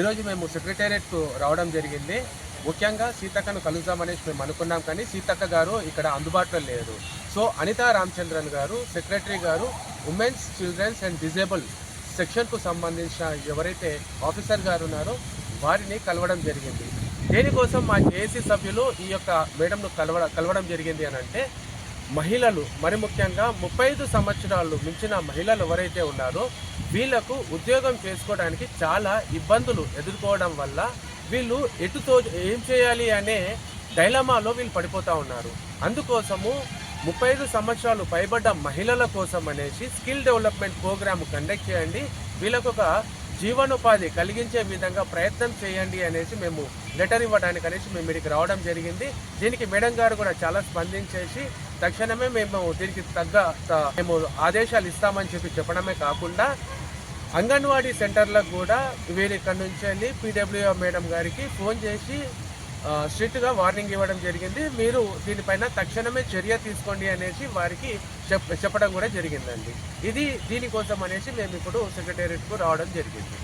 ఈరోజు మేము సెక్రటేరియట్కు రావడం జరిగింది. ముఖ్యంగా సీతక్కను కలుద్దామనేసి మేము అనుకున్నాం కానీ సీతక్క గారు ఇక్కడ అందుబాటులో లేరు. సో అనితా రామచంద్రన్ గారు సెక్రటరీ గారు ఉమెన్స్ చిల్డ్రన్స్ అండ్ డిజేబుల్ సెక్షన్కు సంబంధించిన ఎవరైతే ఆఫీసర్ గారు ఉన్నారో వారిని కలవడం జరిగింది. దేనికోసం మా జేఏసీ సభ్యులు ఈ యొక్క మేడంను కలవ కలవడం జరిగింది అని అంటే మహిళలు మరి ముఖ్యంగా ముప్పై ఐదు సంవత్సరాలు మించిన మహిళలు ఎవరైతే ఉన్నారో వీళ్ళకు ఉద్యోగం చేసుకోవడానికి చాలా ఇబ్బందులు ఎదుర్కోవడం వల్ల వీళ్ళు ఎటుతో ఏం చేయాలి అనే డైలమాలో వీళ్ళు పడిపోతూ ఉన్నారు. అందుకోసము ముప్పై ఐదు సంవత్సరాలు పైబడ్డ మహిళల కోసం అనేసి స్కిల్ డెవలప్మెంట్ ప్రోగ్రామ్ కండక్ట్ చేయండి. వీళ్ళకు ఒక జీవనోపాధి కలిగించే విధంగా ప్రయత్నం చేయండి అనేసి మేము లెటర్ ఇవ్వడానికి అనేసి మేము ఇక్కడికి రావడం జరిగింది. దీనికి మేడం గారు కూడా చాలా స్పందించేసి తక్షణమే మేము దీనికి తగ్గ మేము ఆదేశాలు ఇస్తామని చెప్పి చెప్పడమే కాకుండా అంగన్వాడీ సెంటర్లకు కూడా వీరు ఇక్కడ నుంచి వెళ్ళి మేడం గారికి ఫోన్ చేసి స్ట్రిక్ట్గా వార్నింగ్ ఇవ్వడం జరిగింది. మీరు దీనిపైన తక్షణమే చర్య తీసుకోండి అనేసి వారికి చెప్ చెప్పడం కూడా జరిగిందండి. ఇది దీనికోసం అనేసి మేము ఇప్పుడు సెక్రటేరియట్కు రావడం జరిగింది.